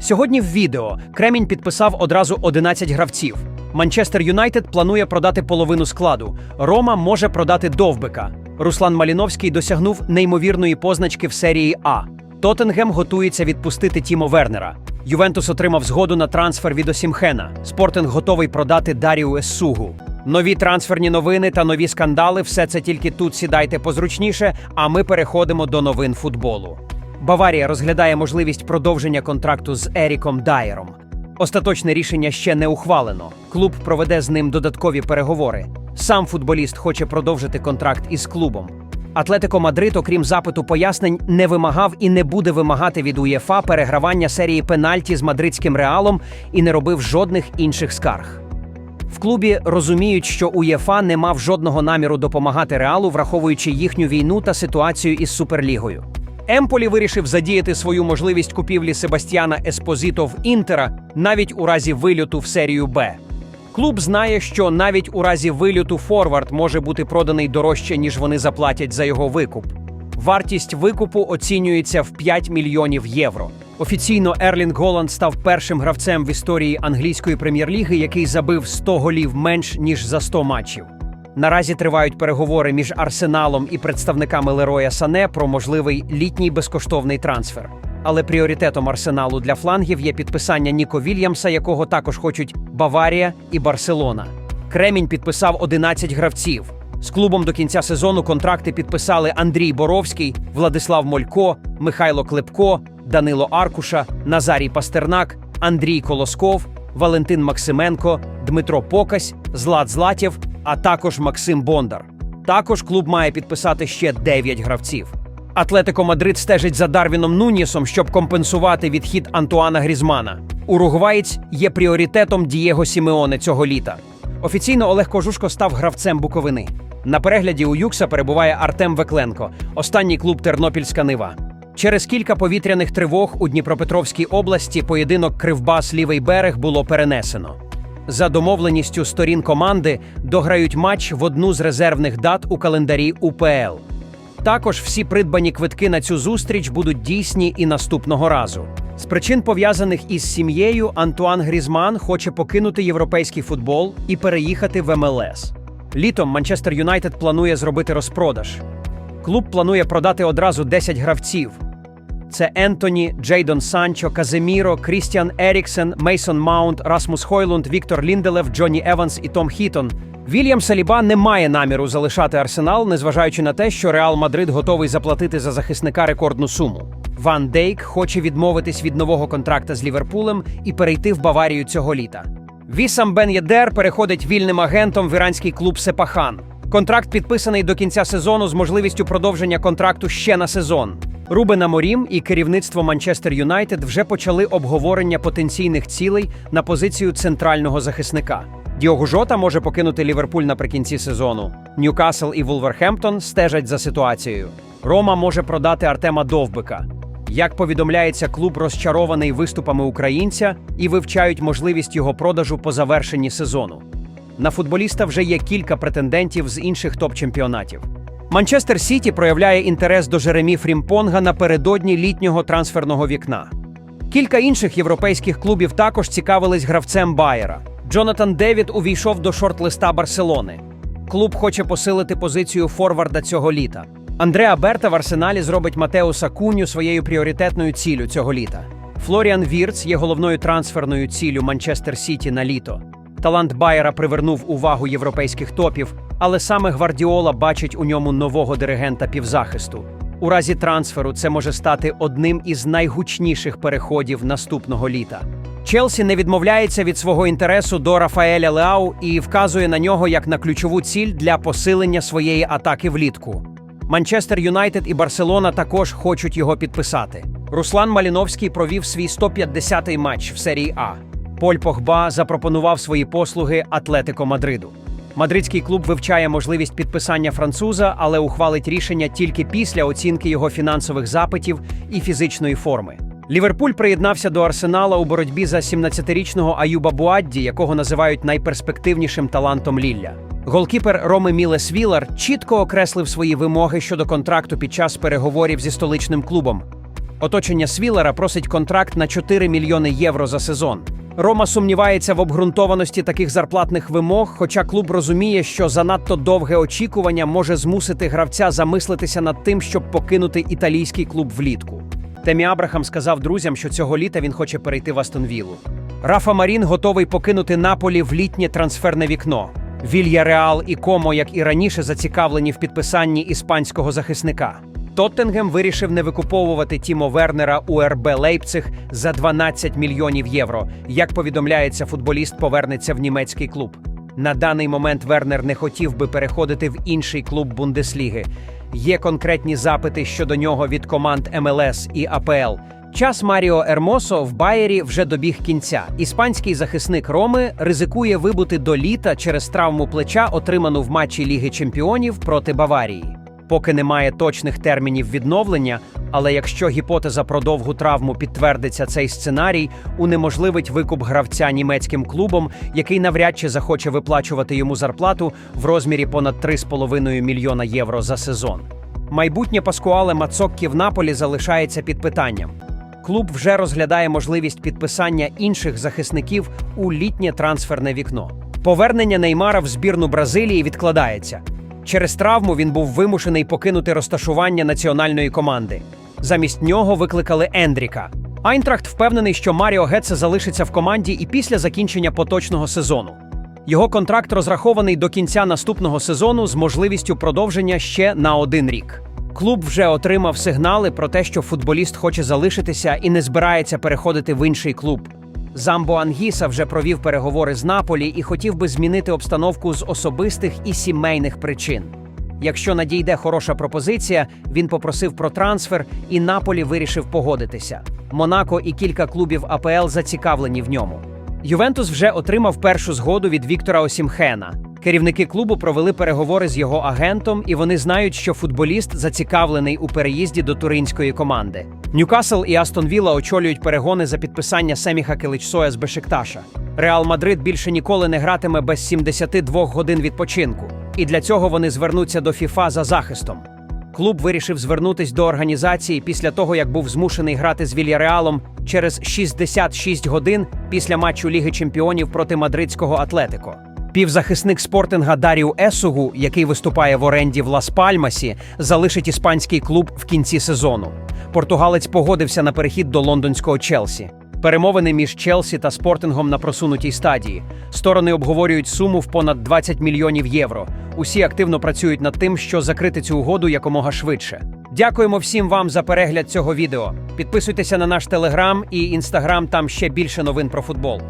Сьогодні в відео Кремінь підписав одразу 11 гравців. Манчестер Юнайтед планує продати половину складу. Рома може продати Довбика. Руслан Маліновський досягнув неймовірної позначки в серії А. Тоттенгем готується відпустити Тімо Вернера. Ювентус отримав згоду на трансфер від Осімхена. Спортинг готовий продати Дарію Ессугу. Нові трансферні новини та нові скандали все це тільки тут сідайте позручніше, а ми переходимо до новин футболу. Баварія розглядає можливість продовження контракту з Еріком Дайером. Остаточне рішення ще не ухвалено. Клуб проведе з ним додаткові переговори. Сам футболіст хоче продовжити контракт із клубом. Атлетико Мадрид, окрім запиту пояснень, не вимагав і не буде вимагати від УЄФА перегравання серії пенальті з мадридським реалом і не робив жодних інших скарг. В клубі розуміють, що УЄФА не мав жодного наміру допомагати реалу, враховуючи їхню війну та ситуацію із Суперлігою. Емполі вирішив задіяти свою можливість купівлі Себастьяна Еспозіто в Інтера навіть у разі вильоту в серію Б. Клуб знає, що навіть у разі вильоту Форвард може бути проданий дорожче, ніж вони заплатять за його викуп. Вартість викупу оцінюється в 5 мільйонів євро. Офіційно Ерлінг Голланд став першим гравцем в історії англійської прем'єр-ліги, який забив 100 голів менш ніж за 100 матчів. Наразі тривають переговори між Арсеналом і представниками Лероя Сане про можливий літній безкоштовний трансфер. Але пріоритетом арсеналу для флангів є підписання Ніко Вільямса, якого також хочуть Баварія і Барселона. Кремінь підписав 11 гравців. З клубом до кінця сезону контракти підписали Андрій Боровський, Владислав Молько, Михайло Клепко, Данило Аркуша, Назарій Пастернак, Андрій Колосков, Валентин Максименко, Дмитро Покась, Злат Златєв, а також Максим Бондар. Також клуб має підписати ще 9 гравців. Атлетико Мадрид стежить за Дарвіном Нунісом, щоб компенсувати відхід Антуана Грізмана. Уругваєць є пріоритетом Дієго Сімеоне цього літа. Офіційно Олег Кожушко став гравцем Буковини. На перегляді у Юкса перебуває Артем Векленко, останній клуб Тернопільська Нива. Через кілька повітряних тривог у Дніпропетровській області поєдинок Кривбас Лівий берег було перенесено. За домовленістю сторін команди дограють матч в одну з резервних дат у календарі УПЛ. Також всі придбані квитки на цю зустріч будуть дійсні і наступного разу. З причин пов'язаних із сім'єю Антуан Грізман хоче покинути європейський футбол і переїхати в МЛС. Літом Манчестер Юнайтед планує зробити розпродаж. Клуб планує продати одразу 10 гравців. Це Ентоні, Джейдон Санчо, Каземіро, Крістіан Еріксен, Мейсон Маунт, Расмус Хойлунд, Віктор Лінделев, Джонні Еванс і Том Хітон. Вільям Саліба не має наміру залишати арсенал, незважаючи на те, що Реал Мадрид готовий заплатити за захисника рекордну суму. Ван Дейк хоче відмовитись від нового контракта з Ліверпулем і перейти в Баварію цього літа. Вісам Бен Єдер переходить вільним агентом в іранський клуб Сепахан. Контракт підписаний до кінця сезону з можливістю продовження контракту ще на сезон. Рубен Аморім і керівництво Манчестер Юнайтед вже почали обговорення потенційних цілей на позицію центрального захисника. Діого Жота може покинути Ліверпуль наприкінці сезону. Ньюкасл і Вулверхемптон стежать за ситуацією. Рома може продати Артема Довбика. Як повідомляється, клуб розчарований виступами українця і вивчають можливість його продажу по завершенні сезону. На футболіста вже є кілька претендентів з інших топ-чемпіонатів. Манчестер Сіті проявляє інтерес до Жеремі Фрімпонга напередодні літнього трансферного вікна. Кілька інших європейських клубів також цікавились гравцем Байера. Джонатан Девід увійшов до шорт-листа Барселони. Клуб хоче посилити позицію форварда цього літа. Андреа Берта в арсеналі зробить Матеуса Куню своєю пріоритетною ціллю цього літа. Флоріан Вірц є головною трансферною ціллю Манчестер Сіті на літо. Талант Байера привернув увагу європейських топів, але саме Гвардіола бачить у ньому нового диригента півзахисту. У разі трансферу це може стати одним із найгучніших переходів наступного літа. Челсі не відмовляється від свого інтересу до Рафаеля Леау і вказує на нього як на ключову ціль для посилення своєї атаки влітку. Манчестер Юнайтед і Барселона також хочуть його підписати. Руслан Маліновський провів свій 150-й матч в серії А. Поль Погба запропонував свої послуги Атлетико Мадриду. Мадридський клуб вивчає можливість підписання француза, але ухвалить рішення тільки після оцінки його фінансових запитів і фізичної форми. Ліверпуль приєднався до Арсенала у боротьбі за 17-річного Аюба Буадді, якого називають найперспективнішим талантом Лілля. Голкіпер Роми Мілес Вілар чітко окреслив свої вимоги щодо контракту під час переговорів зі столичним клубом. Оточення Свілера просить контракт на 4 мільйони євро за сезон. Рома сумнівається в обґрунтованості таких зарплатних вимог, хоча клуб розуміє, що занадто довге очікування може змусити гравця замислитися над тим, щоб покинути італійський клуб влітку. Темі Абрахам сказав друзям, що цього літа він хоче перейти в Астон Віллу. Рафа Марін готовий покинути Наполі в літнє трансферне вікно. Вілья Реал і Комо, як і раніше, зацікавлені в підписанні іспанського захисника. Тоттенгем вирішив не викуповувати Тімо Вернера у РБ Лейпциг за 12 мільйонів євро. Як повідомляється, футболіст повернеться в німецький клуб. На даний момент Вернер не хотів би переходити в інший клуб Бундесліги. Є конкретні запити щодо нього від команд МЛС і АПЛ. Час Маріо Ермосо в Байері вже добіг кінця. Іспанський захисник Роми ризикує вибути до літа через травму плеча, отриману в матчі Ліги Чемпіонів проти Баварії. Поки немає точних термінів відновлення, але якщо гіпотеза про довгу травму підтвердиться цей сценарій, унеможливить викуп гравця німецьким клубом, який навряд чи захоче виплачувати йому зарплату в розмірі понад 3,5 мільйона євро за сезон. Майбутнє Паскуале Мацоккі в Наполі залишається під питанням. Клуб вже розглядає можливість підписання інших захисників у літнє трансферне вікно. Повернення Неймара в збірну Бразилії відкладається. Через травму він був вимушений покинути розташування національної команди. Замість нього викликали Ендріка. Айнтрахт впевнений, що Маріо Гетце залишиться в команді і після закінчення поточного сезону. Його контракт розрахований до кінця наступного сезону з можливістю продовження ще на один рік. Клуб вже отримав сигнали про те, що футболіст хоче залишитися і не збирається переходити в інший клуб. Замбо Ангіса вже провів переговори з Наполі і хотів би змінити обстановку з особистих і сімейних причин. Якщо надійде хороша пропозиція, він попросив про трансфер, і Наполі вирішив погодитися. Монако і кілька клубів АПЛ зацікавлені в ньому. Ювентус вже отримав першу згоду від Віктора Осімхена. Керівники клубу провели переговори з його агентом, і вони знають, що футболіст зацікавлений у переїзді до туринської команди. Ньюкасл і Астон Вілла очолюють перегони за підписання Семіха Келичсоя з Бешикташа. Реал Мадрид більше ніколи не гратиме без 72 годин відпочинку, і для цього вони звернуться до ФІФА за захистом. Клуб вирішив звернутись до організації після того, як був змушений грати з Вільяреалом через 66 годин після матчу Ліги Чемпіонів проти мадридського Атлетико. Півзахисник спортинга Даріу Есугу, який виступає в оренді в Лас Пальмасі, залишить іспанський клуб в кінці сезону. Португалець погодився на перехід до лондонського Челсі. Перемовини між Челсі та спортингом на просунутій стадії. Сторони обговорюють суму в понад 20 мільйонів євро. Усі активно працюють над тим, що закрити цю угоду якомога швидше. Дякуємо всім вам за перегляд цього відео. Підписуйтеся на наш телеграм і інстаграм, там ще більше новин про футбол.